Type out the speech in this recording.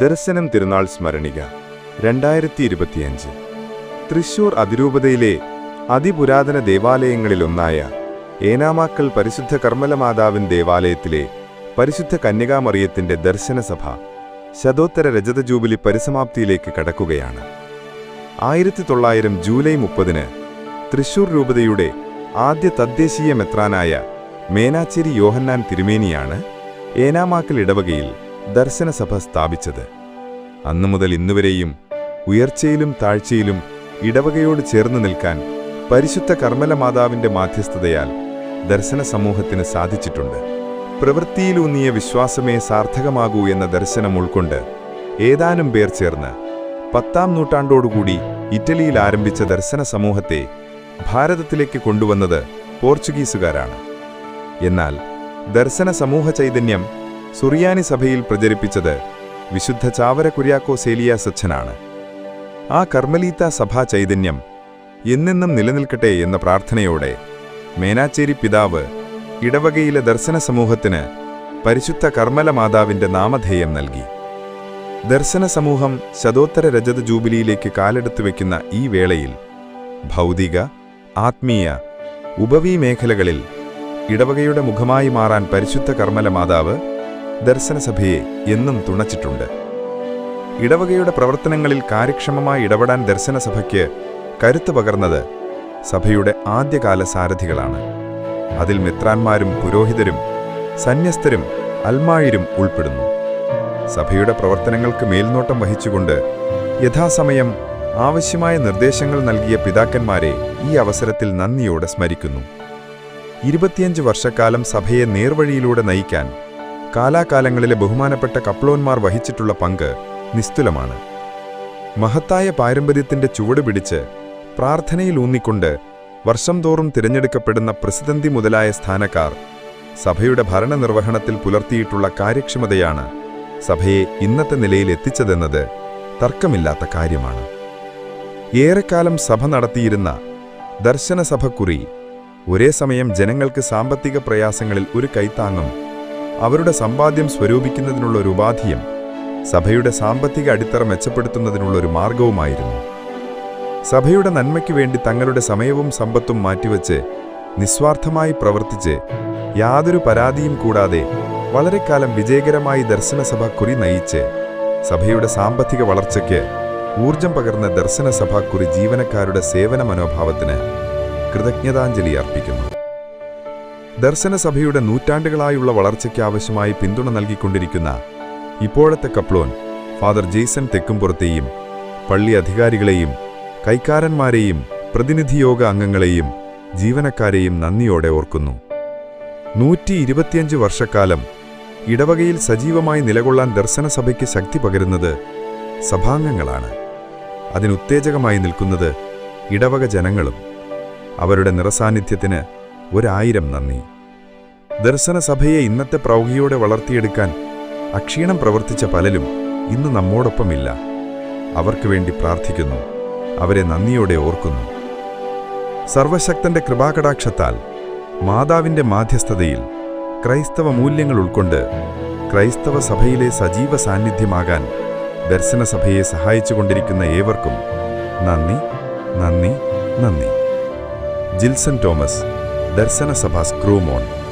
ദർശനം തിരുനാൾ സ്മരണിക രണ്ടായിരത്തി ഇരുപത്തിയഞ്ച് തൃശൂർ അതിരൂപതയിലെ അതിപുരാതന ദേവാലയങ്ങളിലൊന്നായ ഏനാമാക്കൽ പരിശുദ്ധ കർമ്മലമാതാവിൻ ദേവാലയത്തിലെ പരിശുദ്ധ കന്യകാമറിയത്തിന്റെ ദർശനസഭ ശതോത്തര രജത ജൂബിലി പരിസമാപ്തിയിലേക്ക് കടക്കുകയാണ്. ആയിരത്തി തൊള്ളായിരം ജൂലൈ മുപ്പതിന് തൃശൂർ രൂപതയുടെ ആദ്യ തദ്ദേശീയ മെത്രാനായ മേനാച്ചേരി യോഹന്നാൻ തിരുമേനിയാണ് ഏനാമാക്കൽ ഇടവകയിൽ ദർശനസഭ സ്ഥാപിച്ചത്. അന്നു മുതൽ ഇന്നുവരെയും ഉയർച്ചയിലും താഴ്ചയിലും ഇടവകയോട് ചേർന്ന് നിൽക്കാൻ പരിശുദ്ധ കർമ്മല മാതാവിന്റെ മാധ്യസ്ഥതയാൽ ദർശന സമൂഹത്തിന് സാധിച്ചിട്ടുണ്ട് പ്രവൃത്തിയിലൂന്നിയ വിശ്വാസമേ സാർത്ഥകമാകൂ എന്ന ദർശനം ഉൾക്കൊണ്ട് ഏതാനും പേർ ചേർന്ന് പത്താം നൂറ്റാണ്ടോടുകൂടി ഇറ്റലിയിൽ ആരംഭിച്ച ദർശന സമൂഹത്തെ ഭാരതത്തിലേക്ക് കൊണ്ടുവന്നത് പോർച്ചുഗീസുകാരാണ്. എന്നാൽ ദർശന സമൂഹ ചൈതന്യം സുറിയാനി സഭയിൽ പ്രചരിപ്പിച്ചത് വിശുദ്ധ ചാവര കുര്യാക്കോ സേലിയ സച്ഛനാണ് ആ കർമ്മലീത്ത സഭാ ചൈതന്യം എന്നെന്നും നിലനിൽക്കട്ടെ എന്ന പ്രാർത്ഥനയോടെ മേനാച്ചേരി പിതാവ് ഇടവകയിലെ ദർശന സമൂഹത്തിന് പരിശുദ്ധ കർമ്മല മാതാവിന്റെ നാമധേയം നൽകി. ദർശന സമൂഹം ശതോത്തര രജത ജൂബിലിയിലേക്ക് കാലെടുത്തു വയ്ക്കുന്ന ഈ വേളയിൽ ഭൗതിക ആത്മീയ ഉപവി മേഖലകളിൽ ഇടവകയുടെ മുഖമായി മാറാൻ പരിശുദ്ധ കർമ്മല മാതാവ് ദർശനസഭയെ എന്നും തുണച്ചിട്ടുണ്ട്. ഇടവകയുടെ പ്രവർത്തനങ്ങളിൽ കാര്യക്ഷമമായി ഇടപെടാൻ ദർശനസഭയ്ക്ക് കരുത്തു പകർന്നത് സഭയുടെ ആദ്യകാല സാരഥികളാണ്. അതിൽ മിത്രാന്മാരും പുരോഹിതരും സന്യസ്തരും അൽമായിരും ഉൾപ്പെടുന്നു. സഭയുടെ പ്രവർത്തനങ്ങൾക്ക് മേൽനോട്ടം വഹിച്ചുകൊണ്ട് യഥാസമയം ആവശ്യമായ നിർദ്ദേശങ്ങൾ നൽകിയ പിതാക്കന്മാരെ ഈ അവസരത്തിൽ നന്ദിയോടെ സ്മരിക്കുന്നു. ഇരുപത്തിയഞ്ച് വർഷക്കാലം സഭയെ നേർവഴിയിലൂടെ നയിക്കാൻ കാലാകാലങ്ങളിലെ ബഹുമാനപ്പെട്ട കപ്ലോന്മാർ വഹിച്ചിട്ടുള്ള പങ്ക് നിസ്തുലമാണ്. മഹത്തായ പാരമ്പര്യത്തിന്റെ ചുവട് പിടിച്ച് പ്രാർത്ഥനയിൽ ഊന്നിക്കൊണ്ട് വർഷം തോറും തിരഞ്ഞെടുക്കപ്പെടുന്ന പ്രസിദ്ധന്തി മുതലായ സ്ഥാനക്കാർ സഭയുടെ ഭരണനിർവഹണത്തിൽ പുലർത്തിയിട്ടുള്ള കാര്യക്ഷമതയാണ് സഭയെ ഇന്നത്തെ നിലയിൽ എത്തിച്ചതെന്നത് തർക്കമില്ലാത്ത കാര്യമാണ്. ഏറെക്കാലം സഭ നടത്തിയിരുന്ന ദർശനസഭക്കുറി ഒരേ സമയം ജനങ്ങൾക്ക് സാമ്പത്തിക പ്രയാസങ്ങളിൽ ഒരു കൈത്താങ്ങും അവരുടെ സമ്പാദ്യം സ്വരൂപിക്കുന്നതിനുള്ള ഒരു ഉപാധിയും സഭയുടെ സാമ്പത്തിക അടിത്തറ മെച്ചപ്പെടുത്തുന്നതിനുള്ള ഒരു മാർഗവുമായിരുന്നു. സഭയുടെ നന്മയ്ക്കു വേണ്ടി തങ്ങളുടെ സമയവും സമ്പത്തും മാറ്റിവെച്ച് നിസ്വാർത്ഥമായി പ്രവർത്തിച്ച് യാതൊരു പരാതിയും കൂടാതെ വളരെക്കാലം വിജയകരമായി ദർശനസഭ കുറി നയിച്ച് സഭയുടെ സാമ്പത്തിക വളർച്ചയ്ക്ക് ഊർജം പകർന്ന ദർശനസഭ കുറി ജീവനക്കാരുടെ സേവന മനോഭാവത്തിന് കൃതജ്ഞതാഞ്ജലി അർപ്പിക്കുന്നു. ദർശനസഭയുടെ നൂറ്റാണ്ടുകളായുള്ള വളർച്ചയ്ക്ക് ആവശ്യമായി പിന്തുണ നൽകിക്കൊണ്ടിരിക്കുന്ന ഇപ്പോഴത്തെ കപ്ലോൻ ഫാദർ ജെയ്സൺ തെക്കുംപുറത്തെയും പള്ളി അധികാരികളെയും കൈക്കാരന്മാരെയും പ്രതിനിധിയോഗ അംഗങ്ങളെയും ജീവനക്കാരെയും നന്ദിയോടെ ഓർക്കുന്നു. നൂറ്റി ഇരുപത്തിയഞ്ച് വർഷക്കാലം ഇടവകയിൽ സജീവമായി നിലകൊള്ളാൻ ദർശനസഭയ്ക്ക് ശക്തി പകരുന്നത് സഭാംഗങ്ങളാണ്. അതിനുത്തേജകമായി നിൽക്കുന്നത് ഇടവക ജനങ്ങളും. അവരുടെ നിറസാന്നിധ്യത്തിന് ഒരായിരം നന്ദി. ദർശന സഭയെ ഇന്നത്തെ പ്രൗഢിയോടെ വളർത്തിയെടുക്കാൻ അക്ഷീണം പ്രവർത്തിച്ച പലരും ഇന്ന് നമ്മോടൊപ്പമില്ല. അവർക്ക് വേണ്ടി പ്രാർത്ഥിക്കുന്നു. അവരെ നന്ദിയോടെ ഓർക്കുന്നു. സർവശക്തന്റെ കൃപാകടാക്ഷത്താൽ മാതാവിന്റെ മാധ്യസ്ഥതയിൽ ക്രൈസ്തവ മൂല്യങ്ങൾ ഉൾക്കൊണ്ട് ക്രൈസ്തവ സഭയിലെ സജീവ സാന്നിധ്യമാകാൻ ദർശനസഭയെ സഹായിച്ചുകൊണ്ടിരിക്കുന്ന ഏവർക്കും നന്ദി നന്ദി നന്ദി. ജിൽസൺ തോമസ് ദർശനസഭ സ്ക്രൂമോൺ.